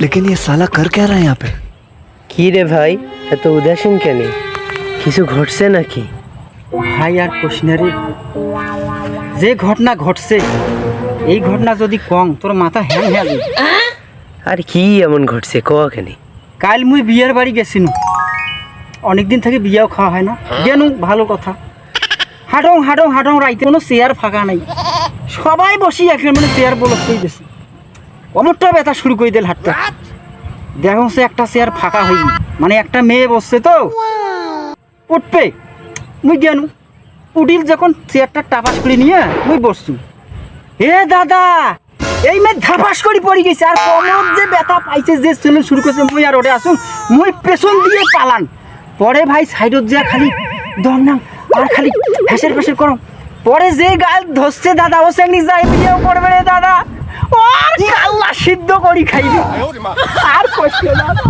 लेकिन ये साला कर क्या रहा है यहाँ पे কি রে ভাই এত উদাসীন কেন কিছু ঘটছে নাকি ভাই আর কোশনারি যে ঘটনা ঘটছে এই ঘটনা যদি কম তোর মাথা হ্যাং হ্যাঁ যাবে। আর কি এমন ঘটছে ক কেন কাল মুই বিয়ের বাড়ি গেছিনু অনেকদিন থেকে বিয়েও খাওয়া হয় না গেনু ভালো কথা হাঁটং হাঁটং হাঁটং রাইতে কোনো চেয়ার ফাঁকা নাই সবাই বসি এখন মানে চেয়ার বলক করে দিছে অমরটা ব্যথা শুরু করে দিল হাতটা। দেখো সে একটা চেয়ার ফাঁকা হয়নি মানে একটা মেয়ে বসছে তো। উঠবে। মুই গেনু। উঠিল যখন চেয়ারটা টাপাস করে নিয়ে মুই বসছু। হে দাদা এই মেয়ে ধাপাস করে পড়ে গেছে। আর কমর যে ব্যথা পাইছে যে চলে শুরু করছে মুই আর ওটা আসুন। মুই পেছন দিয়ে পালান। পরে ভাই সাইডত যা খালি দম নাম আর খালি ফ্যাসের ফ্যাসের করো পরে যে গাল ধরছে দাদা ও সেমনি যাই বিয়েও করবে রে দাদা। সিদ্ধ করি খাইবি। আর কষ্ট দাদা